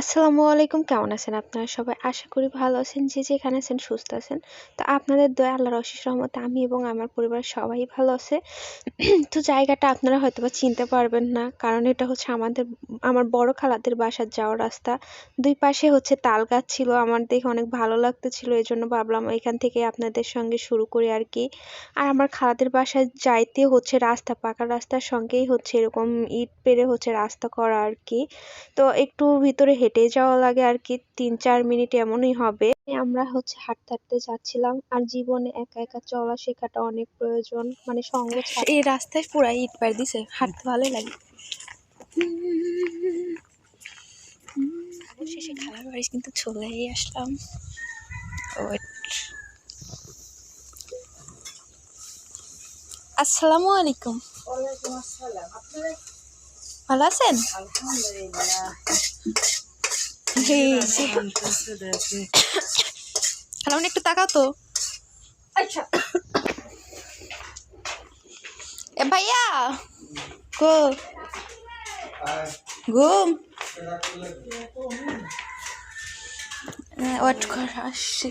আসসালামু আলাইকুম, কেমন আছেন আপনারা সবাই? আশা করি ভালো আছেন, যে যেখানে আছেন সুস্থ আছেন। তো আপনাদের দয়া, আল্লাহর অশেষ রহমতে আমি এবং আমার পরিবার সবাই ভালো আছে। তো জায়গাটা আপনারা হয়তো বা চিনতে পারবেন না, কারণ এটা হচ্ছে আমাদের, আমার বড় খালাদের বাসার যাওয়ার রাস্তা। দুই পাশে হচ্ছে তাল গাছ ছিল, আমার দেখে অনেক ভালো লাগতেছিল এই জন্য ভাবলাম এখান থেকে আপনাদের সঙ্গে শুরু করি আর কি। আর আমার খালাদের বাসায় যাইতে হচ্ছে রাস্তা, পাকা রাস্তার সঙ্গেই হচ্ছে এরকম ইট পেরে হচ্ছে রাস্তা করা আর কি। তো একটু ভিতরে হেঁটে যাওয়া লাগে আর কি তিন চার মিনিট এমনই হবে। আমরা হচ্ছে হাঁটতে হাঁটতে যাচ্ছিলাম আর জীবনে একা একা চলা শেখাটা অনেক প্রয়োজন মানে সঙ্গ এই রাস্তায় পুরাই ইট পার দিছে হাঁটতে ভালোই লাগে। শেষে খালার বাড়ি কিন্তু চলেই আসলাম। আসসালামু আলাইকুম। ভালো আছেন? হ্যালো একটু তাকাও তো আচ্ছা। এ ভাইয়া গো। ঘুম ওয়েট কর আসছি।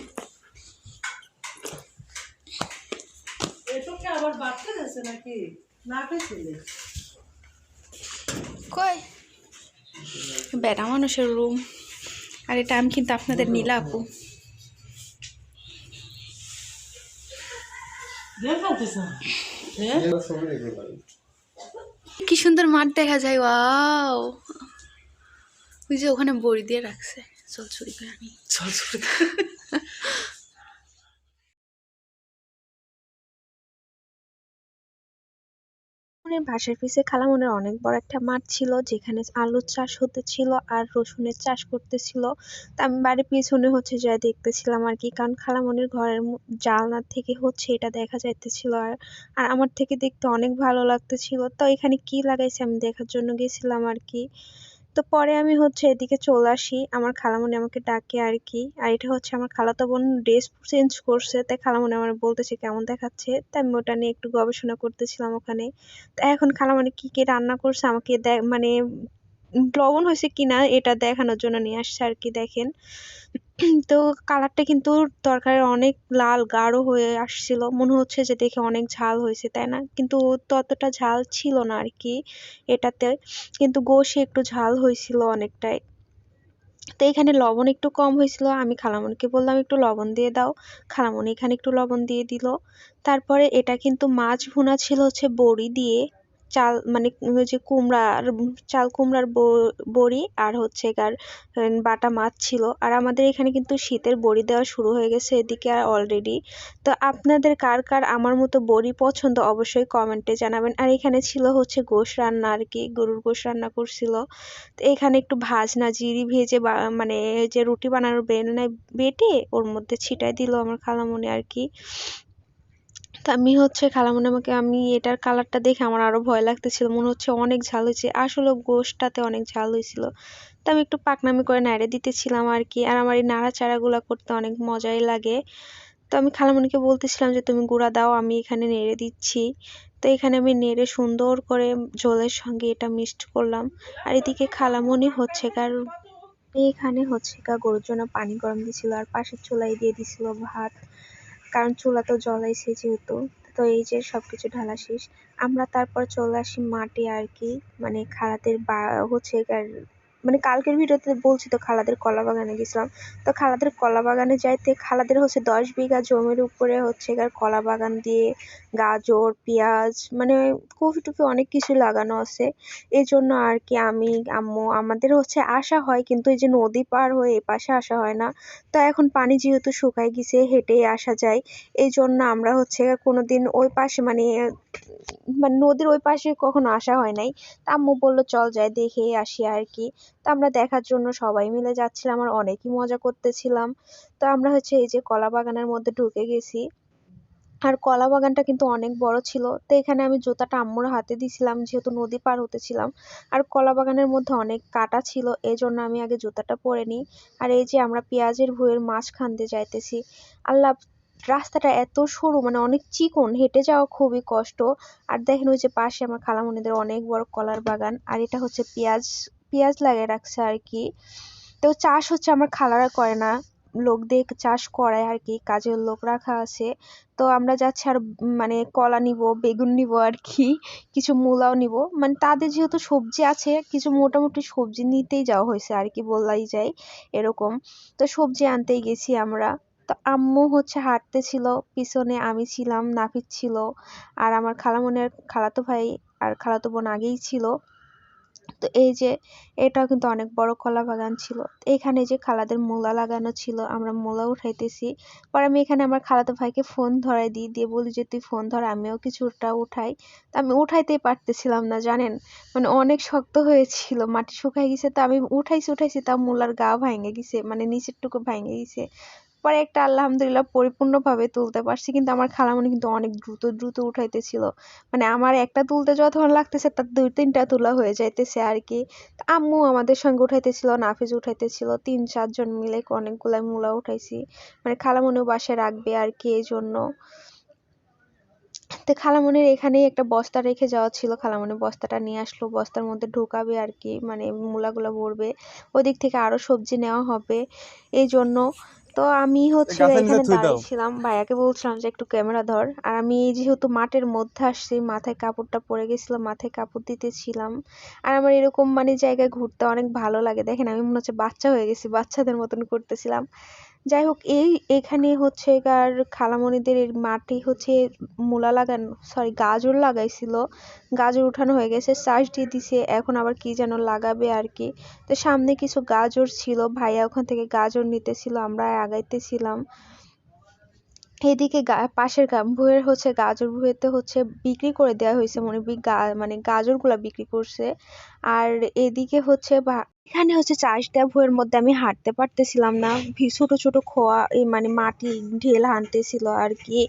আবার বাড়তে গেছে নাকি? না পেয়েছিলে কই? বেড়া মানুষের রুম আর এটা আমি কিন্তু আপনাদের নীলা আপু হ্যাঁ কি সুন্দর মাঠ দেখা যায় ওয়াও। ওই যে ওখানে বড়ি দিয়ে রাখছে। চল চুরি করে আনি। চল চল খালামনির বাসার পিছে খালামনের অনেক বড় একটা মাঠ ছিল, যেখানে আলুর চাষ হতেছিল আর রসুনের চাষ করতেছিল তা আমি বাড়ির পিছনে হচ্ছে যা দেখতেছিলাম আর কি, কারণ খালামনির ঘরের জালনা থেকে হচ্ছে এটা দেখা যাইতেছিল আর আর আমার থেকে দেখতে অনেক ভালো লাগতেছিল। তো এখানে কি লাগাইছে আমি দেখার জন্য গেছিলাম আর কি। তো পরে আমি হচ্ছে এদিকে চলে আসি। আমার খালামণি আমাকে ডাকে আর কি। আর এটা হচ্ছে আমার খালাতো বোন ড্রেস চেঞ্জ করছে। তাই খালামণি আমার বলতেছে কেমন দেখাচ্ছে। তাই আমি ওটা নিয়ে একটু গবেষণা করতেছিলাম ওখানে। তা এখন খালামণি কি কি রান্না করছে আমাকে মানে লবণ হয়েছে কিনা এটা দেখানোর জন্য নিয়ে আসছে আর কি, দেখেন। তো কালারটা কিন্তু তরকারির অনেক লাল, গাঢ় হয়ে আসছিল। মনে হচ্ছে যে দেখে অনেক ঝাল হয়েছে, তাই না? কিন্তু ততটা ঝাল ছিল না আর কি এটাতে। কিন্তু গোশে একটু ঝাল হয়েছিল অনেকটাই। তো এখানে লবণ একটু কম হয়েছিল, আমি খালামণিকে বললাম, একটু লবণ দিয়ে দাও। খালামণি এখানে একটু লবণ দিয়ে দিল। তারপরে এটা কিন্তু মাছ ভুনা ছিল হচ্ছে বড়ি দিয়ে। চাল মানে যে কুমড়ার চাল কুমড়ার বড়ি আর হচ্ছে কার বাটা মাছ ছিল। আর আমাদের এখানে কিন্তু শীতের বড়ি দেওয়া শুরু হয়ে গেছে এদিকে আর অলরেডি তো আপনাদের কার কার আমার মতো বড়ি পছন্দ অবশ্যই কমেন্টে জানাবেন। আর এখানে ছিল হচ্ছে গোশ রান্না আর কি, গরুর গোশ রান্না করছিল। তো এখানে একটু ভাজনা, জিরি ভেজে মানে যে রুটি বানানোর বেলনায় বেটে ওর মধ্যে ছিটাই দিল আমার খালামণি আর কি। তো আমি হচ্ছে খালামণি আমাকে, আমি এটার কালারটা দেখে আমার আরও ভয় লাগতেছিল। মনে হচ্ছে অনেক ঝাল হয়েছে। আসলে গোশটাতে অনেক ঝাল হয়েছিল। তা আমি একটু পাকনামি করে নাড়ে দিতেছিলাম আর কি আর আমার এই নাড়াচাড়াগুলো করতে অনেক মজাই লাগে। তো আমি খালামণিকে বলতেছিলাম যে, তুমি গুঁড়া দাও, আমি এখানে নেড়ে দিচ্ছি। তো এখানে আমি নেড়ে সুন্দর করে ঝোলের সঙ্গে এটা মিক্সড করলাম। আর এদিকে খালামণি হচ্ছে কার এখানে হচ্ছে গা গরুর জন্য পানি গরম দিছিল, আর পাশের চুলায় দিয়ে দিছিল ভাত। কারণ চুলা তো জ্বলাইছে যেহেতু, তো এই যে সব কিছু ঢালা শেষ। আমরা তারপর চলে আসি মাঠে আর কি মানে খালাতের বা হচ্ছে মানে কালকের ভিডিওতে বলছি তো খালাদের কলা বাগানে গেছিলাম। তো খালাদের কলা বাগানে যাইতে খালাদের হচ্ছে দশ বিঘা জমির উপরে হচ্ছে গার কলা বাগান দিয়ে গাজর, পেঁয়াজ মানে কফি টফি অনেক কিছু লাগানো আছে। এই জন্য আর কি আমি, আম্মু, আমাদের হচ্ছে আসা হয় কিন্তু এই যে নদী পার হয়ে এ পাশে আসা হয় না। তো এখন পানি যেহেতু শুকায় গেছে, হেঁটেই আসা যায়। এই জন্য আমরা হচ্ছে কোনোদিন ওই পাশে মানে মানে নদীর ওই পাশে কখনো আসা হয় নাই। তা আম্মু বলল, চল যাই দেখে আসি আর কি। তো আমরা দেখার জন্য সবাই মিলে যাচ্ছিলাম আর অনেকই মজা করতেছিলাম। তো আমরা হচ্ছে এই যে কলা বাগানের মধ্যে ঢুকে গেছি। আর কলা বাগানটা কিন্তু অনেক বড় ছিল। তো এখানে আমি জুতাটা আম্মুর হাতে দিছিলাম, যেহেতু নদী পার হতেছিলাম। আর কলা বাগানের মধ্যে অনেক কাটা ছিল এই জন্য আমি আগে জুতাটা পরে নিই। আর এই যে আমরা পেঁয়াজের ভুঁইয়ের মাঝখান দিয়ে যাইতেছি। আল্লাহ, রাস্তাটা এত সরু মানে অনেক চিকন, হেঁটে যাওয়া খুবই কষ্ট। আর দেখেন ওই যে পাশে আমার খালামণিদের অনেক বড় কলার বাগান। আর এটা হচ্ছে পেঁয়াজ পেঁয়াজ লাগিয়ে রাখছে আর কি তো চাষ হচ্ছে আমার খালারা করে না। লোক দিয়ে চাষ করায় আর কি কাজের লোক রাখা আছে। তো আমরা যাচ্ছি আর মানে কলা নিব, বেগুন নিব আর কি কিছু মূলাও নিব। মানে তাদের যেহেতু সবজি আছে, কিছু মোটামুটি সবজি নিতেই যাওয়া হয়েছে আর কি বললাই যায় এরকম। তো সবজি আনতেই গেছি আমরা। তো আম্মু হচ্ছে হাঁটতে ছিল, পিছনে আমি ছিলাম নাফিস ছিল। আর আমার খালামনের খালাতো ভাই আর খালাতো বোন আগেই ছিল। তো এই যে, এটাও কিন্তু অনেক বড় কলা বাগান ছিল। এখানে যে খালাদের মূলা লাগানো ছিল, আমরা মূলা উঠাইতেছি। পরে আমি এখানে আমার খালাতো ভাইকে ফোন ধরাই দিই, দিয়ে বলি যে, তুই ফোন ধর, আমিও কিছুটা উঠাই। তো আমি উঠাইতেই পারতেছিলাম না, জানেন? মানে অনেক শক্ত হয়েছিল, মাটি শুকাই গেছে, তো আমি উঠাইছি উঠাইছি, তা মূলার গা ভাঙে গেছে মানে নিচের টুকু ভেঙে গেছে। পরে একটা আলহামদুলিল্লাহ পরিপূর্ণভাবে তুলতে পারছি, কিন্তু আমার খালামণি কিন্তু অনেক দ্রুত দ্রুত উঠাইতেছিল। মানে আমার একটা তুলতে যতক্ষণ লাগতেছে, তার দুই তিনটা তোলা হয়ে যাইতেছে আর কি। আম্মু আমাদের সঙ্গে উঠাইতেছিল নাফিজ উঠাইতেছিল, তিন চারজন মিলে অনেকগুলাই মূলা উঠাইছি। মানে খালামণিও বাসায় রাখবে আর কি এই জন্য। তো খালামণির এখানেই একটা বস্তা রেখে যাওয়া ছিল খালামণি বস্তাটা নিয়ে আসলো, বস্তার মধ্যে ঢোকাবে আর কি মানে মূলাগুলো ভরবে। ওদিক থেকে আরও সবজি নেওয়া হবে, এই জন্য তো আমি হচ্ছে এখানে। দাঁড়িয়েছিলাম। ভাইয়াকে বলছিলাম যে একটু ক্যামেরা ধর। আর আমি যেহেতু মাঠের মধ্যে আসছি মাথায় কাপড়টা পরে গেছিলাম মাথায় কাপড় দিতেছিলাম। আর আমার এরকম মানে জায়গায় ঘুরতে অনেক ভালো লাগে। দেখেন আমি মনে হচ্ছে বাচ্চা হয়ে গেছি বাচ্চাদের মতন করতেছিলাম। যাই হোক এই এখানে হচ্ছে কার খালামণিদের মাটি হচ্ছে মূলা লাগানো সরি গাজর লাগাইছিল। গাজর উঠানো হয়ে গেছে, চাষ দিয়ে দিছে, এখন আবার কি যেন লাগাবে আর কি তো সামনে কিছু গাজর ছিল, ভাইয়া ওখান থেকে গাজর নিতেছিল, আমরা আগাইতেছিলাম। এদিকে পাশের ভুঁয়ের হচ্ছে গাজর, ভুঁয়েতে হচ্ছে বিক্রি করে দেওয়া হয়েছে, মনে মানে গাজরগুলা বিক্রি করছে। আর এদিকে হচ্ছে এখানে হচ্ছে চাষ দেওয়া ভুঁয়ের মধ্যে আমি হাঁটতে পারতেছিলাম না। ছোট ছোট খোয়া মানে মাটি ঢেল হানতেছিল আর কি।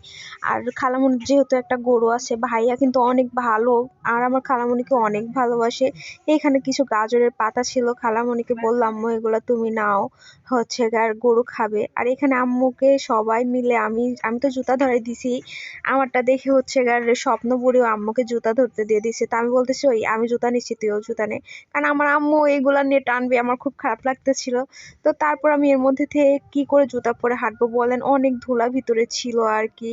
আর খালামণির যেহেতু একটা গরু আছে, ভাইয়া কিন্তু অনেক ভালো। আর আমার খালামণিকে অনেক ভালোবাসে। এখানে কিছু গাজরের পাতা ছিল খালামণিকে বললাম এগুলো তুমি নাও। হচ্ছে আর গরু খাবে। আর এখানে আম্মুকে সবাই মিলে আমি আমি তো জুতা ধরাই দিছি। আমারটা দেখে হচ্ছে আর স্বপ্ন বুড়িও আম্মুকে জুতা ধরতে দিয়ে দিছে। তা আমি বলতেছি, ওই, আমি জুতা নিচ্ছি, তুইও জুতা নে। কারণ আমার আম্মু এগুলা নিয়ে টানবে, আমার খুব খারাপ লাগতেছিল। তো তারপর আমি এর মধ্যে থেকে কি করে জুতা পরে হাঁটবো বলেন? অনেক ধুলা ভিতরে ছিল আর কি।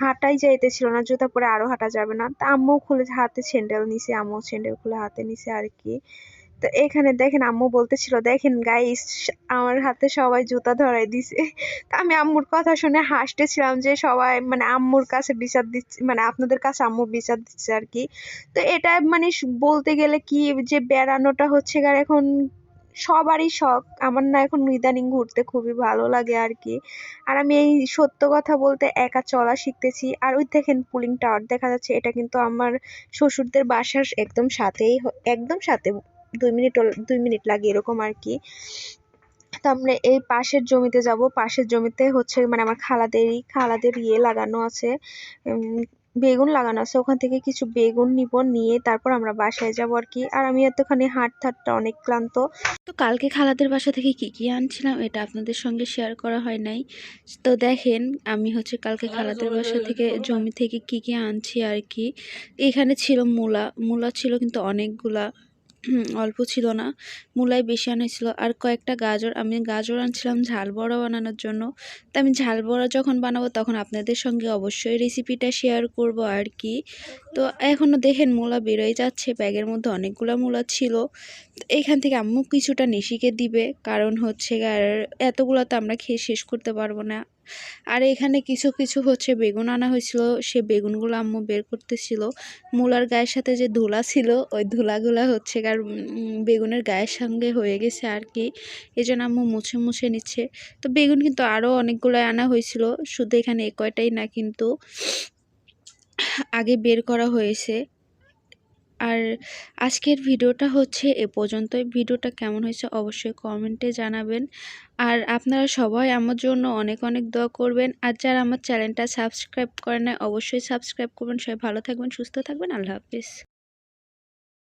হাঁটাই যাইতেছিল না, জুতা পরে আরও হাঁটা যাবে না। তা আম্মু খুলে হাতে স্যান্ডেল নিছে, আম্মু স্যান্ডেল খুলে হাতে নিছে আর কি। তো এখানে দেখেন আম্মু বলতেছিল, দেখেন গাইস আমার হাতে সবাই জুতা ধরাই দিছে। তা আমি আম্মুর কথা শুনে হাসতেছিলাম যে সবাই মানে আম্মুর কাছে বিচার দিচ্ছে মানে আপনাদের কাছে আম্মু বিচার দিচ্ছে আর কি। তো এটা মানে বলতে গেলে কি যে বেড়ানোটা হচ্ছে গিয়ে এখন সবারই শখ। আমার না এখন ইদানিং ঘুরতে খুবই ভালো লাগে আর কি। আর আমি এই সত্য কথা বলতে একা চলা শিখতেছি। আর ওই দেখেন পুলিং টাওয়ার দেখা যাচ্ছে, এটা কিন্তু আমার শ্বশুরদের বাসার একদম সাথেই একদম সাথে দুই মিনিট দুই মিনিট লাগে এরকম আর কি। তো আমরা এই পাশের জমিতে যাব, পাশের জমিতে হচ্ছে মানে আমার খালাদেরই, খালাদের ইয়ে লাগানো আছে বেগুন লাগানো আছে। ওখান থেকে কিছু বেগুন নিব, নিয়ে তারপর আমরা বাসায় যাব আর কি। আর আমি এতখানি হাট থাটটা অনেক ক্লান্ত। তো কালকে খালাদের বাসা থেকে কি কি আনছিলাম এটা আপনাদের সঙ্গে শেয়ার করা হয় নাই। তো দেখেন, আমি হচ্ছে কালকে খালাদের বাসা থেকে জমি থেকে কি কি আনছি আর কি। এখানে ছিল মূলা মূলা ছিল কিন্তু অনেকগুলা। অল্প ছিল না মূলাই বেশি আনাইছিল আর কয়েকটা গাজর, আমি গাজর আনছিলাম ঝাল বড়া বানানোর জন্য। তো আমি ঝাল বড়া যখন বানাবো তখন আপনাদের সঙ্গে অবশ্যই রেসিপিটা শেয়ার করব আর কি। তো এখনও দেখেন মূলা বেরোয় যাচ্ছে, ব্যাগের মধ্যে অনেকগুলো মূলা ছিল। এখান থেকে আম্মু কিছুটা নিশিকে দিবে, কারণ হচ্ছে আর এতগুলো তো আমরা খেয়ে শেষ করতে পারব না। আর এখানে কিছু কিছু হচ্ছে বেগুন আনা হয়েছিল, সে বেগুনগুলো আম্মু বের করতেছিল। মূলার গায়ের সাথে যে ধুলা ছিল, ওই ধুলাগুলো হচ্ছে আর বেগুনের গায়ের সঙ্গে হয়ে গেছে আর কি। এই জন্য আম্মু মুছে মুছে নিচ্ছে। তো বেগুন কিন্তু আরও অনেকগুলো আনা হয়েছিল, শুধু এখানে কয়টাই না কিন্তু আগে বের করা হয়েছে। আর আজকের ভিডিওটা হচ্ছে এ পর্যন্তই। ভিডিওটা কেমন হয়েছে অবশ্যই কমেন্টে জানাবেন। আর আপনারা সবাই আমার জন্য অনেক অনেক দোয়া করবেন। আর যারা আমার চ্যানেলটা সাবস্ক্রাইব করে নেয় অবশ্যই সাবস্ক্রাইব করবেন। সবাই ভালো থাকবেন, সুস্থ থাকবেন। আল্লাহ হাফিজ।